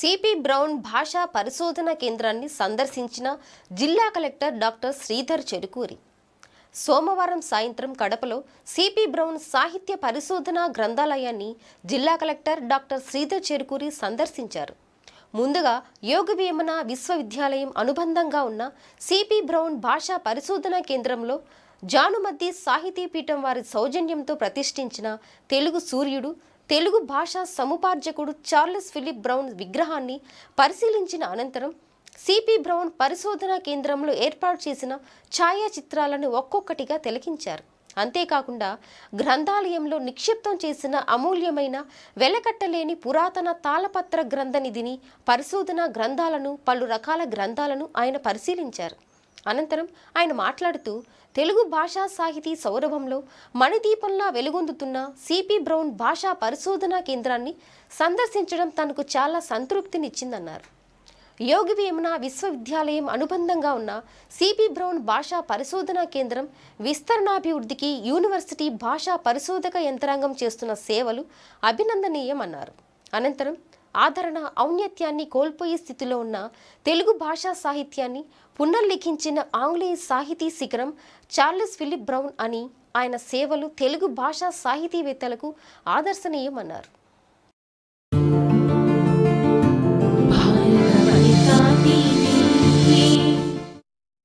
CP brown భాషా పరిశోధన కేంద్రాన్ని సందర్శించిన జిల్లా కలెక్టర్ డాక్టర్ శ్రీధర్ చెరుకూరి. సోమవారం సాయంత్రం కడపలో సిపి బ్రౌన్ సాహిత్య పరిశోధన గ్రంథాలయాన్ని జిల్లా కలెక్టర్ డాక్టర్ శ్రీధర్ చెరుకూరి సందర్శించారు. ముందుగా యోగవేమన విశ్వవిద్యాలయం అనుబంధంగా ఉన్న సిపి బ్రౌన్ భాషా పరిశోధన కేంద్రంలో జానుమద్ది సాహితీ పీఠం వారి సౌజన్యంతో ప్రతిష్ఠించిన తెలుగు సూర్యుడు తెలుగు భాషా సముపార్జకుడు చార్లెస్ ఫిలిప్ బ్రౌన్ విగ్రహాన్ని పరిశీలించిన అనంతరం సిపి బ్రౌన్ పరిశోధనా కేంద్రంలో ఏర్పాటు చేసిన ఛాయాచిత్రాలను ఒక్కొక్కటిగా తిలకించారు. అంతేకాకుండా గ్రంథాలయంలో నిక్షిప్తం చేసిన అమూల్యమైన వెలకట్టలేని పురాతన తాళపత్ర గ్రంథ నిధిని పరిశోధన గ్రంథాలను పలు రకాల గ్రంథాలను ఆయన పరిశీలించారు. అనంతరం ఆయన మాట్లాడుతూ తెలుగు భాషా సాహితీ సౌరభంలో మణిదీపంలా వెలుగొందుతున్న సిపి బ్రౌన్ భాషా పరిశోధనా కేంద్రాన్ని సందర్శించడం తనకు చాలా సంతృప్తినిచ్చిందన్నారు. యోగి వేమన విశ్వవిద్యాలయం అనుబంధంగా ఉన్న సిపి బ్రౌన్ భాషా పరిశోధనా కేంద్రం విస్తరణాభివృద్ధికి యూనివర్సిటీ భాషా పరిశోధక యంత్రాంగం చేస్తున్న సేవలు అభినందనీయమన్నారు. అనంతరం ఆదరణ ఔన్నత్యాన్ని కోల్పోయే స్థితిలో ఉన్న తెలుగు భాషా సాహిత్యాన్ని పునర్లిఖించిన ఆంగ్లేయ సాహితీ శిఖరం చార్లెస్ ఫిలిప్ బ్రౌన్ అని ఆయన సేవలు తెలుగు భాషా సాహితీవేత్తలకు ఆదర్శనీయమన్నారు.